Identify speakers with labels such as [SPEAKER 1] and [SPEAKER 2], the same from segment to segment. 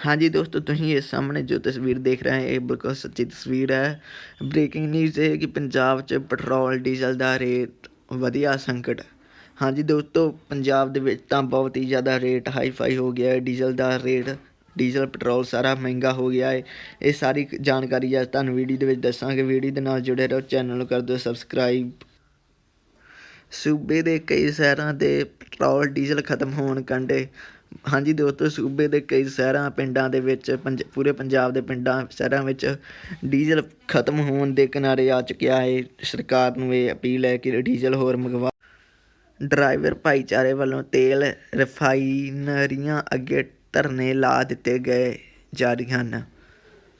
[SPEAKER 1] ਹਾਂਜੀ ਦੋਸਤੋ, ਤੁਸੀਂ ਇਸ ਸਾਹਮਣੇ ਜੋ ਤਸਵੀਰ ਦੇਖ ਰਹੇ ਹੋ, ਇਹ ਬਿਲਕੁਲ ਸੱਚੀ ਤਸਵੀਰ ਹੈ। ਬ੍ਰੇਕਿੰਗ ਨਿਊਜ਼ ਇਹ ਹੈ ਕਿ ਪੰਜਾਬ 'ਚ ਪੈਟਰੋਲ ਡੀਜ਼ਲ ਦਾ ਰੇਟ ਵਧਿਆ ਸੰਕਟ ਹਾਂਜੀ ਦੋਸਤੋ, ਪੰਜਾਬ ਦੇ ਵਿੱਚ ਤਾਂ ਬਹੁਤ ਹੀ ਜ਼ਿਆਦਾ ਰੇਟ ਹਾਈ ਫਾਈ ਹੋ ਗਿਆ ਹੈ। ਡੀਜ਼ਲ ਦਾ ਰੇਟ ਡੀਜ਼ਲ ਪੈਟਰੋਲ ਸਾਰਾ ਮਹਿੰਗਾ ਹੋ ਗਿਆ ਹੈ। ਇਹ ਸਾਰੀ ਜਾਣਕਾਰੀ ਅੱਜ ਤੁਹਾਨੂੰ ਵੀਡੀਓ ਦੇ ਵਿੱਚ ਦੱਸਾਂਗੇ। ਵੀਡੀਓ ਦੇ ਨਾਲ ਜੁੜੇ ਰਹੋ, ਚੈਨਲ ਨੂੰ ਕਰ ਦਿਓ ਸਬਸਕ੍ਰਾਈਬ ਸੂਬੇ ਦੇ ਕਈ ਸ਼ਹਿਰਾਂ ਦੇ ਪੈਟਰੋਲ ਡੀਜ਼ਲ ਖਤਮ ਹੋਣ ਕੰਡੇ ਹਾਂਜੀ ਦੋਸਤੋ, ਸੂਬੇ ਦੇ ਕਈ ਸ਼ਹਿਰਾਂ, ਪਿੰਡਾਂ ਦੇ ਵਿੱਚ, ਪੰਜ, ਪੂਰੇ ਪੰਜਾਬ ਦੇ ਪਿੰਡਾਂ, ਸ਼ਹਿਰਾਂ ਵਿੱਚ ਡੀਜ਼ਲ ਖਤਮ ਹੋਣ ਦੇ ਕਿਨਾਰੇ ਆ ਚੁੱਕਿਆ ਹੈ। ਸਰਕਾਰ ਨੂੰ ਇਹ ਅਪੀਲ ਹੈ ਕਿ ਡੀਜ਼ਲ ਹੋਰ ਮੰਗਵਾ ਡਰਾਈਵਰ ਭਾਈਚਾਰੇ ਵੱਲੋਂ ਤੇਲ ਰਿਫਾਈਨਰੀਆਂ ਅੱਗੇ ਧਰਨੇ ਲਾ ਦਿੱਤੇ ਗਏ, ਜਾਰੀ ਹਨ।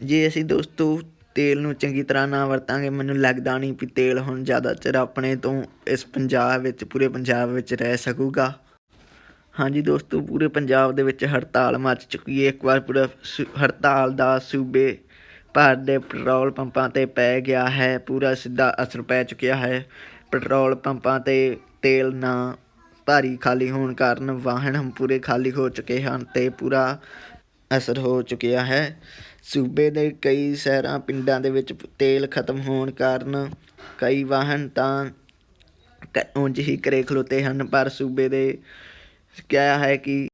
[SPEAKER 1] ਜੇ ਅਸੀਂ ਦੋਸਤੋ ਤੇਲ ਨੂੰ ਚੰਗੀ ਤਰ੍ਹਾਂ ਨਾ ਵਰਤਾਂਗੇ, ਮੈਨੂੰ ਲੱਗਦਾ ਨਹੀਂ ਵੀ ਤੇਲ ਹੁਣ ਜ਼ਿਆਦਾ ਚਿਰ ਆਪਣੇ ਤੋਂ ਇਸ ਪੰਜਾਬ ਵਿੱਚ, ਪੂਰੇ ਪੰਜਾਬ ਵਿੱਚ ਰਹਿ ਸਕੂਗਾ। ਹਾਂਜੀ ਦੋਸਤੋ, ਪੂਰੇ ਪੰਜਾਬ ਦੇ ਵਿੱਚ ਹੜਤਾਲ ਮੱਚ ਚੁੱਕੀ ਹੈ ਇੱਕ ਵਾਰ ਪੂਰਾ ਸੂ- ਹੜਤਾਲ ਦਾ ਸੂਬੇ ਭਰ ਦੇ ਪੈਟਰੋਲ ਪੰਪਾਂ ਤੇ ਪੈ ਗਿਆ ਹੈ। ਪੂਰਾ ਸਿੱਧਾ ਅਸਰ ਪੈ ਚੁੱਕਿਆ ਹੈ। ਪੈਟਰੋਲ ਪੰਪਾਂ ਤੇ ਤੇਲ ਨਾ ਭਾਰੀ ਖਾਲੀ ਹੋਣ ਕਾਰਨ ਵਾਹਨ ਪੂਰੇ ਖਾਲੀ ਹੋ ਚੁੱਕੇ ਹਨ ਤੇ ਪੂਰਾ ਅਸਰ ਹੋ ਚੁੱਕਿਆ ਹੈ। ਸੂਬੇ ਦੇ ਕਈ ਸ਼ਹਿਰਾਂ, ਪਿੰਡਾਂ ਦੇ ਵਿੱਚ ਤੇਲ ਖਤਮ ਹੋਣ ਕਾਰਨ ਕਈ ਵਾਹਨ ਤਾਂ ਉਂਝ ਹੀ ਘਰੇ ਖਲੋਤੇ ਹਨ, ਪਰ ਸੂਬੇ ਦੇ ਕਿਹਾ ਹੈ ਕਿ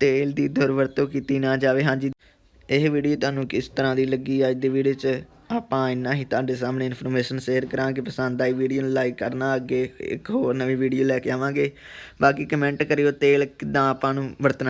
[SPEAKER 1] ਤੇਲ ਦੀ ਦੁਰਵਰਤੋਂ ਕੀਤੀ ਨਾ ਜਾਵੇ। ਹਾਂਜੀ, ਇਹ ਵੀਡੀਓ ਤੁਹਾਨੂੰ ਕਿਸ ਤਰ੍ਹਾਂ ਦੀ ਲੱਗੀ? ਅੱਜ ਦੀ ਵੀਡੀਓ 'ਚ ਆਪਾਂ ਇੰਨਾ ਹੀ ਤੁਹਾਡੇ ਸਾਹਮਣੇ ਇਨਫੋਰਮੇਸ਼ਨ ਸ਼ੇਅਰ ਕਰਾਂਗੇ। ਪਸੰਦ ਆਈ ਵੀਡੀਓ ਨੂੰ ਲਾਈਕ ਕਰਨਾ। ਅੱਗੇ ਇੱਕ ਹੋਰ ਨਵੀਂ ਵੀਡੀਓ ਲੈ ਕੇ ਆਵਾਂਗੇ। ਬਾਕੀ ਕਮੈਂਟ ਕਰਿਓ, ਤੇਲ ਕਿੱਦਾਂ ਆਪਾਂ ਨੂੰ ਵਰਤਣਾ।